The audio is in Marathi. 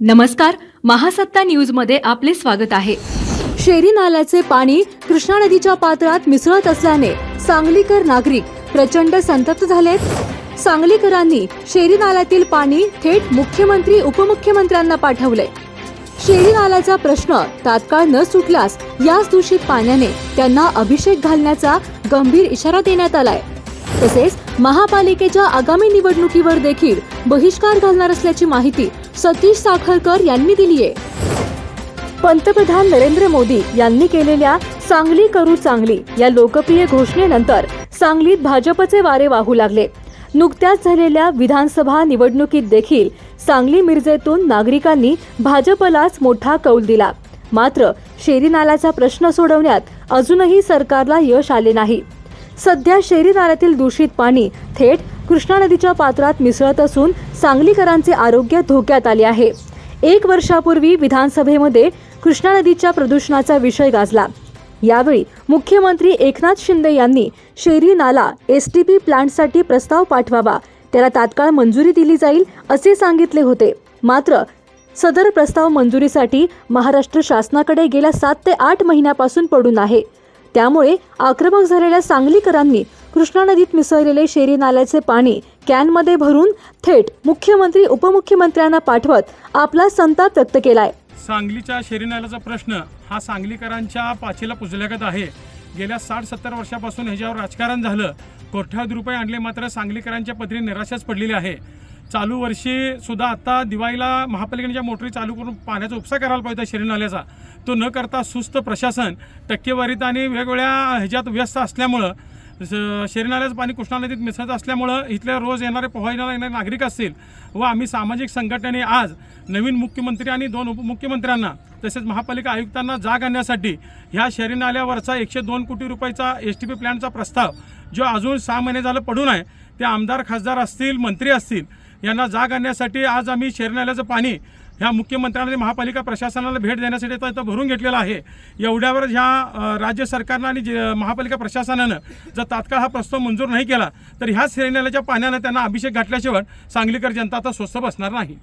नमस्कार महासत्ता न्यूजमध्ये आपले स्वागत आहे. शेरी नाल्याचे पाणी कृष्णा नदीच्या पात्रात मिसळत असल्याने सांगलीकर नागरिक प्रचंड संतप्त झालेत. सांगलीकरांनी शेरी नाल्यातील पाणी थेट मुख्यमंत्री उपमुख्यमंत्र्यांना पाठवले. शेरी नाल्याचा प्रश्न तात्काळ न सुटल्यास याच दूषित पाण्याने त्यांना अभिषेक घालण्याचा गंभीर इशारा देण्यात आलाय. तसेच महापालिकेच्या आगामी निवडणुकीवर देखील बहिष्कार घालणार असल्याची माहिती सतीश साखरकर यांनी दिली आहे. पंतप्रधान नरेंद्र मोदी यांनी केलेल्या सांगली करू चांगली या लोकप्रिय घोषणेनंतर सांगलीत भाजपचे वारे वाहू लागले. नुकत्याच झालेल्या विधानसभा निवडणुकीत देखील सांगली मिरजेतून नागरिकांनी भाजपलाच मोठा कौल दिला. मात्र शेरी नाल्याचा प्रश्न सोडवण्यात अजूनही सरकारला यश आले नाही. सध्या शेरी नाल्यातील दूषित पाणी थेट कृष्णा नदीच्या पात्रात मिसळत असून सांगलीकरांचे आरोग्य धोक्यात आले आहे. एक वर्षापूर्वी विधानसभेमध्ये कृष्णा नदीच्या प्रदूषणाचा विषय गाजला. यावेळी मुख्यमंत्री एकनाथ शिंदे यांनी शेरी नाला एस टी पी प्लांटसाठी प्रस्ताव पाठवावा त्याला तात्काळ मंजुरी दिली जाईल असे सांगितले होते. मात्र सदर प्रस्ताव मंजुरीसाठी महाराष्ट्र शासनाकडे गेल्या सात ते आठ महिन्यापासून पडून आहे. त्यामुळे आक्रमक झालेल्या सांगलीकरांनी कृष्णा नदीत मिसळलेले शेरी नाल्याचे पाणी कॅनमध्ये भरून थेट मुख्यमंत्री उपमुख्यमंत्र्यांना पाठवत आपला संताप व्यक्त केलाय. सांगलीच्या शेरीनाल्याचा प्रश्न हा सांगलीकरांच्या पाचीला पुजल्यागत आहे. गेल्या साठ सत्तर वर्षापासून ह्याच्यावर राजकारण झालं. कोट्यावधी रुपये आणले मात्र सांगलीकरांच्या पदरी निराशाच पडलेली आहे. चालू वर्षी सुद्धा आता दिवाळीला महापालिकेच्या मोटरी चालू करून पाण्याचा उपसा करायला पाहिजे शेरी नाल्याचा तो न करता सुस्त प्रशासन टक्केवारीत आणि वेगवेगळ्या ह्याच्यात व्यस्त असल्यामुळं शरीनाल्याचं पाणी कृष्णा नदीत मिसळत असल्यामुळं इथल्या रोज येणारे पोहायला येणारे नागरिक असतील व आम्ही सामाजिक संघटनेने आज नवीन मुख्यमंत्री आणि दोन उपमुख्यमंत्र्यांना तसेच महापालिका आयुक्तांना जाग आणण्यासाठी ह्या शहरी नाल्यावरचा एकशे दोन कोटी रुपयाचा एस टी पी प्लॅनचा प्रस्ताव जो अजून सहा महिने झालं पडून आहे ते आमदार खासदार असतील मंत्री असतील यांना जाग आणण्यासाठी आज आम्ही शहरी नाल्याचं पाणी ह्या मुख्यमंत्र्यांनी महापालिका प्रशासनाला भेट देण्यासाठी तर इथं भरून घेतलेला आहे. एवढ्यावर ह्या राज्य सरकारनं आणि जे- महापालिका प्रशासनानं जर तात्काळ हा प्रस्ताव मंजूर नाही केला तर ह्या शहरी पाण्यानं त्यांना अभिषेक घातल्याशिवाय सांगलीकर जनता आता स्वस्थ बसणार नाही.